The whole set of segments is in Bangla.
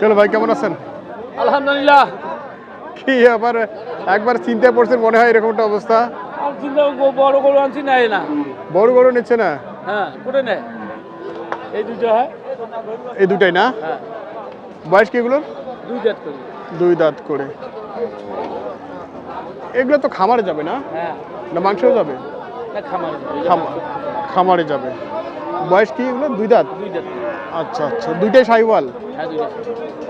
চলো ভাই কেমন আছেন? আলহামদুলিল্লাহ। কি আবার একবার চিন্তায় পড়ছেন মনে হয় এরকম একটা অবস্থা বড় গরু আনছি নেয় না। বড় গরু নিচ্ছে না? হ্যাঁ করে নেয়? এই দুটো হয়। এই দুটাই না? হ্যাঁ। বয়স কি এগুলোর? দুই জাত করি। দুই দাঁত করে। এগুলো তো খামারে যাবে না? হ্যাঁ। না মাংসও যাবে? না খামার খামারে যাবে। বয়স কি এগুলো দুই দাঁত? দুই করি। আচ্ছা আচ্ছা। দুইটাই সাইওয়াল হ্যাঁ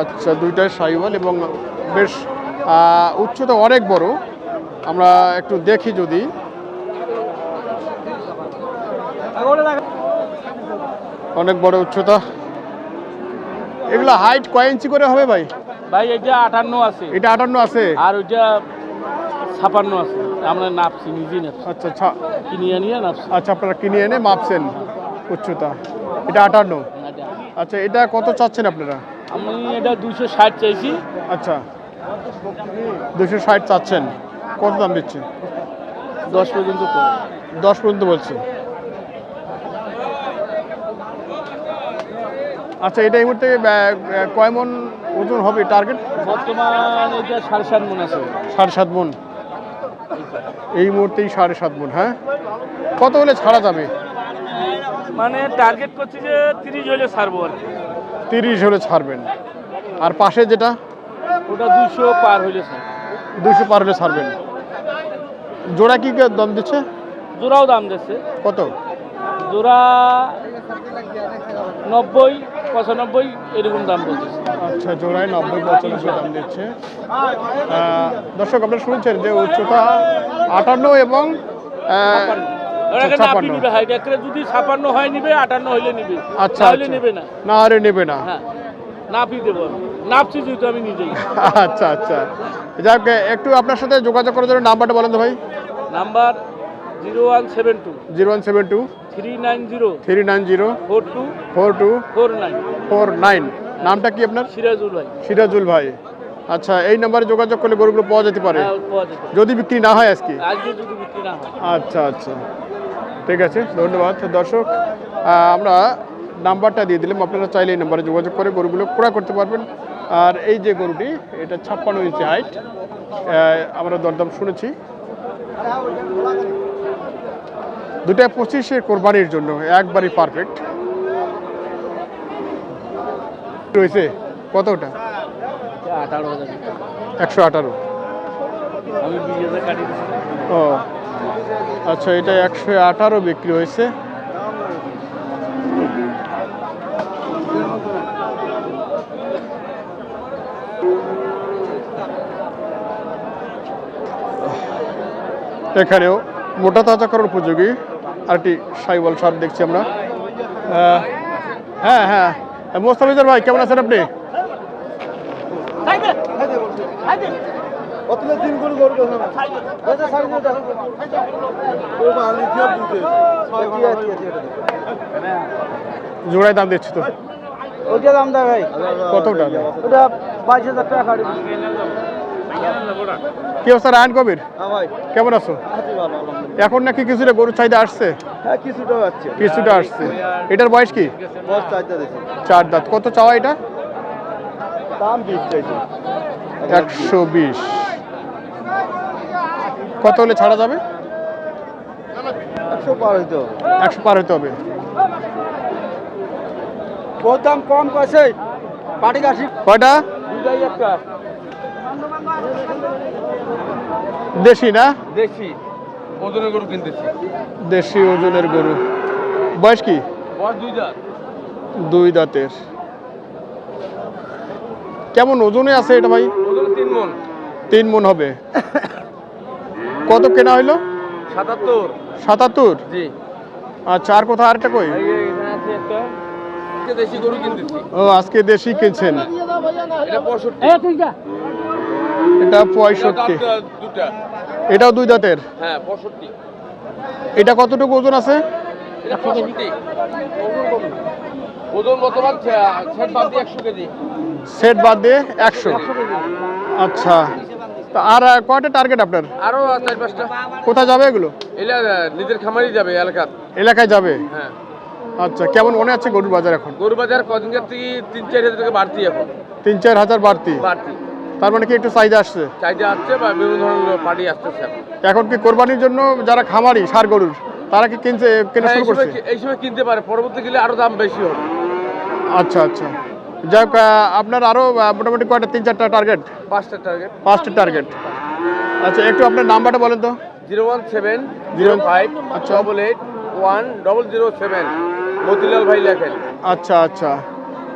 আচ্ছা দুইটাই সাইওয়াল এবং বেশ উচ্চতা অনেক বড়। আমরা একটু দেখি যদি। অনেক বড় উচ্চতা। এগুলো হাইট কয় ইঞ্চি করে হবে ভাই? ভাই এটা আটান্ন আছে। এটা আটান্ন আছে? আর ওইটা ছাপান্ন আছে। আমরা নাপছি নিজেই নাপছি। আচ্ছা আচ্ছা। কিনে আনিয়ে নাপছি। আচ্ছা আপনারা কিনে এনে মাপছেন উচ্চতা। এটা আটান্ন। আচ্ছা এটা কত চাচ্ছেন আপনারা? আমি এটা দুশো ষাট চাইছি। আচ্ছা দুশো ষাট চাচ্ছেন। কত দাম দিচ্ছে? দশ পর্যন্ত দশ পর্যন্ত বলছে। আচ্ছা এটা এই মুহূর্তে কয় মন ওজন হবে টার্গেট? বর্তমান এটা সাড়ে সাত মন আছে। সাড়ে সাত মন। এই মুহূর্তেই সাড়ে সাত মন হ্যাঁ? কত হলে ছাড়া যাবে? মানে টার্গেট করছি যে তিরিশ হলে ছাড়বো আর। তিরিশ হলে ছাড়বেন। আর পাশে যেটা? ওটা দুশো পার হইলে ছাড় দুশো পার হলে ছাড়বেন। জোড়া কি দাম দিচ্ছে? জোড়াও দাম দিচ্ছে। কত? জোড়া নব্বই পঁচানব্বই এরকম দাম বলতেছে আচ্ছা জোড়ায় নব্বই পঁচানব্বই দাম দিচ্ছে। দর্শক আপনারা শুনছেন যে উচ্চতা আটান্ন এবং আপনি নিবে? হাইট যদি ছাপান্ন হয় নিবে হইলে নিবে। আচ্ছা হইলে আচ্ছা। না। না আরে নেবে না। হ্যাঁ। নাপি দেবো নাপছি যেহেতু আমি নিজেই। আচ্ছা আচ্ছা। যাক একটু আপনার সাথে যোগাযোগ করার জন্য নাম্বারটা বলেন তো ভাই। Number zero one seven two zero one seven two three nine zero three nine zero four two four two four nine four nine নামটা কি আপনার? সিরাজুল ভাই। সিরাজুল ভাই। আচ্ছা এই নাম্বারে যোগাযোগ করলে গরুগুলো পাওয়া যেতে পারে। হ্যাঁ পাওয়া যেত যদি বিক্রি না হয় আজকে? আজকে যদি বিক্রি না হয়। আচ্ছা আচ্ছা। ঠিক আছে ধন্যবাদ। দর্শক আমরা নাম্বারটা দিয়ে দিলাম আপনারা চাইলে এই নাম্বারে যোগাযোগ করে গরুগুলো ক্রয় করতে পারবেন। আর এই যে গরুটি এটা ছাপ্পান্ন ইঞ্চি হাইট আমরা দরদাম শুনেছি। দুটা পঁচিশে কোরবানির জন্য একবারই পারফেক্ট রয়েছে কতটা? একশো আঠারো। ও আচ্ছা এটা একশো আঠারো বিক্রি হয়েছে। এখানেও মোটা তাজা করার উপযোগী আরেকটি সাইবল সার দেখছি আমরা। হ্যাঁ হ্যাঁ। মোস্তাফিজুর ভাই, কেমন আছেন আপনি? অতলে দিন করে গরু কথা না। সাড়ে ও বুঝে জোড়ায় দাম দিচ্ছি তো। ওইটা দাম দেয় ভাই। কতটা? ওটা বাইশ হাজার টাকা কাটে কি অবস্থা রায়ন কবির? হ্যাঁ কেমন আছো? এখন নাকি কিছুটা গরুর চাহিদা আসছে? হ্যাঁ কিছুটা আসছে। এটার বয়স কি? চার দাঁত কত চাওয়া এটা? একশো বিশ। কত হলে ছাড়া যাবে? একশো পার হইতো একশো পার হতে হবে। বহুত দাম কম কইছে। পাটি কাশি কয়টা? দেশি না? দেশি। ওজনের গরু কিনতেছি। দেশি ওজনের গরু। বয়স কি? দুই দাঁত। দুই দাঁতের। কেমন ওজনে আছে এটা ভাই? তিন মন। তিন মন হবে। কত কেনা হইল? সাতাত্তর। সাতাত্তর? জি। আচ্ছা আর কোথাও আরেকটা কই? ও আজকে দেশি কিনছেন। এটা পঁয়ষট্টি। এটাও দুই দাঁতের? হ্যাঁ পঁয়ষট্টি। এটা কতটুকু ওজন আছে? ওজন বর্তমান ছেট বাদ দিয়ে একশো কেজি। সেট বাদ দিয়ে একশো। আচ্ছা। তা আর কয়টা টার্গেট আপনার? আরও চার পাঁচটা। কোথায় যাবে এগুলো? এলা নিজের খামারই যাবে এলাকার। এলাকায় যাবে? হ্যাঁ। আচ্ছা কেমন মনে আছে গরুর বাজার এখন? গরু বাজার কদিনকার থেকে তিন চার হাজার টাকা বাড়তি এখন। তিন চার হাজার বাড়তি? বাড়তি। তার মানে কি একটু চাহিদা আসছে? চাহিদা আসছে বা বিভিন্ন ধরনের পার্টি আসতেছে এখন। কি কোরবানির জন্য যারা খামারি সার গরুর তারা কি কিনছে কেনা হ্যাঁ, শুরু করছে? এই সময় কিনতে পারে পরবর্তী গেলে আরও দাম বেশি হবে। আচ্ছা আচ্ছা। যাই হোক, আপনার আরও মোটামুটি কয়টা তিন চারটা টার্গেট পাঁচটা টার্গেট পাঁচটা টার্গেট আচ্ছা একটু আপনার নাম্বারটা বলেন তো। Zero one seven zero five আচ্ছা। Double eight one double zero seven. Motilal ভাই লেখেন। আচ্ছা আচ্ছা।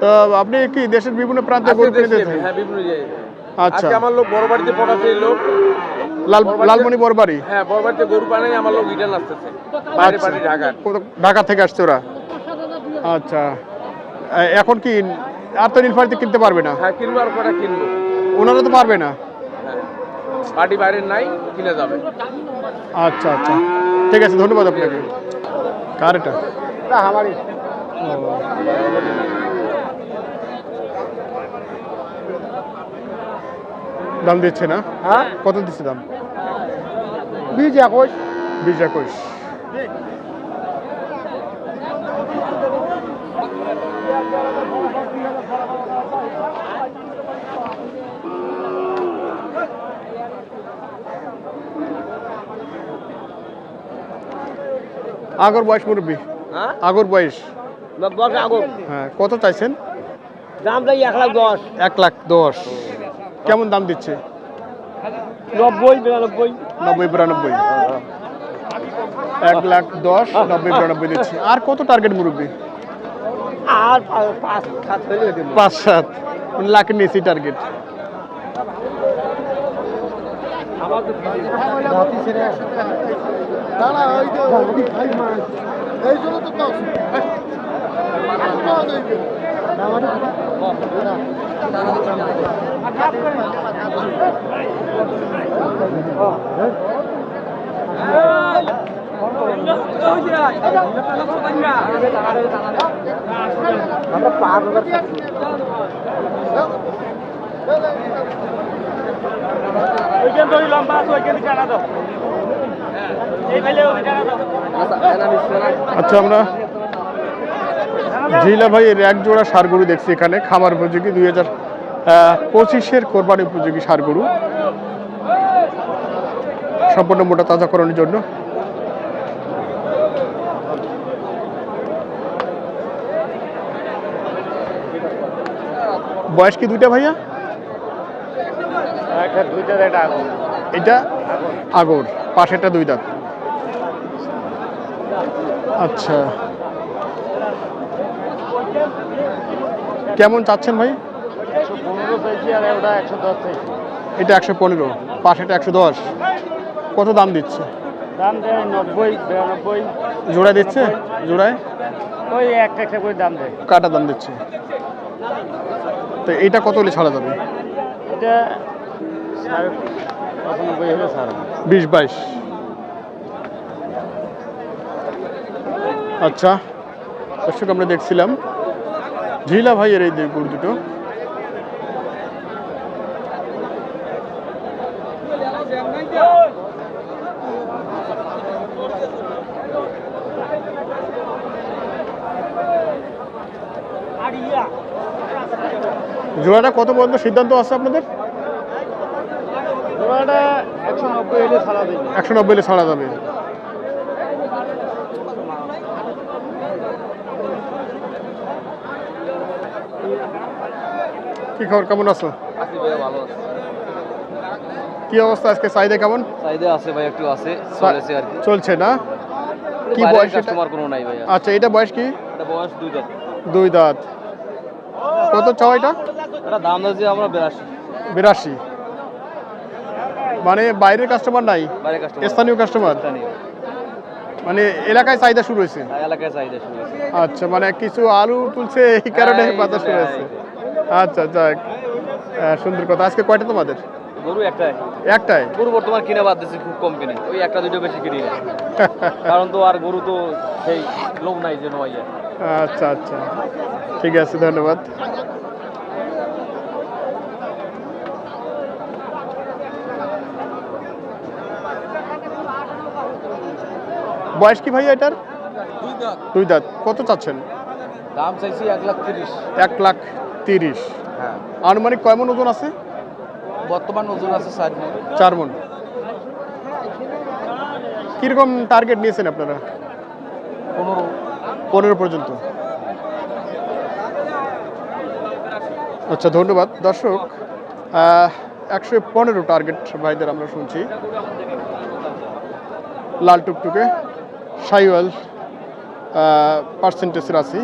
তো আপনি কি দেশের বিভিন্ন প্রান্তে আজকে গরু কিনে দিয়েছেন হ্যাঁ বিভিন্ন জায়গায়। আচ্ছা। আমার লোক বড় বাড়িতে এই লোক। লাল বড়বাড়িতে- লালমণি বরবাড়ি হ্যাঁ বড় বাড়িতে গরু আমার লোক রিটার্ন আসতেছে। বাইরে আচ্ছা। ঢাকার। কোথা- ঢাকা থেকে আসছে ওরা? আচ্ছা। এখন কি আর তো নীলফাড়িতে কিনতে পারবে না। হ্যাঁ কিনবো আর কটা কিনবো? ওনারা তো পারবে না। হ্যাঁ। পার্টি বাইরের নাই কিনে যাবে। আচ্ছা আচ্ছা। ঠিক আছে ধন্যবাদ আপনাকে। কার এটা? দাম দিচ্ছে না? হ্যাঁ? কত দিচ্ছে দাম? বীজ একুশ। বিশ একুশ। আগর বয়স মুরব্বী। হ্যাঁ? আগর বয়স। হ্যাঁ কত চাইছেন? দাম দেয় এক লাখ দশ। এক লাখ দশ। কেমন দাম দিচ্ছে? নব্বই বিরানব্বই। নব্বই বিরানব্বই। এক লাখ দশ নব্বই বিরানব্বই দিচ্ছে। আর কত টার্গেট মুরব্বী? আর পাঁচ সাত দেবো পাঁচ সাত মানে লাখের টার্গেট জাতি আমরা পাঁচ হাজার ওইখান ধরে লম্বা আছে ওইখান টানা দাও। এই ফেলে ওই টানা দাও। আচ্ছা আমরা জিলা ভাইয়ের এক জোড়া সার গরু দেখছি এখানে খামার উপযোগী দুই হাজার পঁচিশের কোরবানি উপযোগী সার গরু সম্পূর্ণ মোটা তাজাকরণের জন্য। বয়স কি দুইটা ভাইয়া? এটা আগর পাশেরটা দুই দাঁত। আচ্ছা। কেমন চাচ্ছেন ভাই? এটা একশো পনেরো পাশেটা একশো দশ। কত দাম দিচ্ছে? দাম দেয় নব্বই বিরানব্বই। জোড়ায় দিচ্ছে? জোড়ায়? ওই একটা একটা করে দাম দেয়। কাটা দাম দিচ্ছে? তো এইটা কত হলে ছাড়া যাবে? এটা পঁচানব্বই হলে সার বিশ বাইশ। আচ্ছা দর্শক আমরা দেখছিলাম ঝিলা ভাইয়ের এই গরু দুটো। জোড়াটা কত পর্যন্ত? সিদ্ধান্ত আছে আপনাদের? একশো নব্বই হলে ছাড়া যাবে। কি খবর কেমন আছো? আছি ভাই ভালো আছে। কি অবস্থা আজকে? চাহিদা কেমন? চাহিদা আছে ভাই একটু আছে চলেছে আর কি। চলছে না? কি বয়স এটা? কাস্টমার কোনো নাই ভাই আচ্ছা এটা বয়স কি? এটা বয়স দুইটা দুই দাঁত। কত চাও এটা? এটা দাম আমরা বেরাশি। বিরাশি। মানে বাইরের কাস্টমার নাই? স্থানীয় কাস্টমার মানে এলাকায় চাহিদা শুরু হয়েছে? এলাকায় চাহিদা শুরু হয়েছে। আচ্ছা মানে কিছু আলু তুলছে এই কারণে হ্যাঁ, বাতাস জন্য, হয়েছে। আচ্ছা যাক। সুন্দর কথা। আজকে কয়টা তোমাদের? গরু একটাই। একটাই? গরু বর্তমান কিনে বাদ দিচ্ছি খুব কম কিনে। ওই একটা দুটো বেশি কিনি। না কারণ তো আর গরু তো সেই লোক নাই যে নয় আচ্ছা আচ্ছা। ঠিক আছে ধন্যবাদ। বয়স কি ভাই এটার? দুই দাঁত। কত চাচ্ছেন? দাম চাইছি এক লাখ তিরিশ। এক লাখ তিরিশ। হ্যাঁ। আনুমানিক কয় মন ওজন আছে? বর্তমান ওজন আছে ষাট মণ। চার মন। কীরকম টার্গেট নিয়েছেন আপনারা? পনেরো। পনেরো পর্যন্ত। আচ্ছা ধন্যবাদ। দর্শক একশো পনেরো টার্গেট ভাইদের আমরা শুনছি। লাল টুকটুকে। সাইওয়াল পার্সেন্টেজের রাশি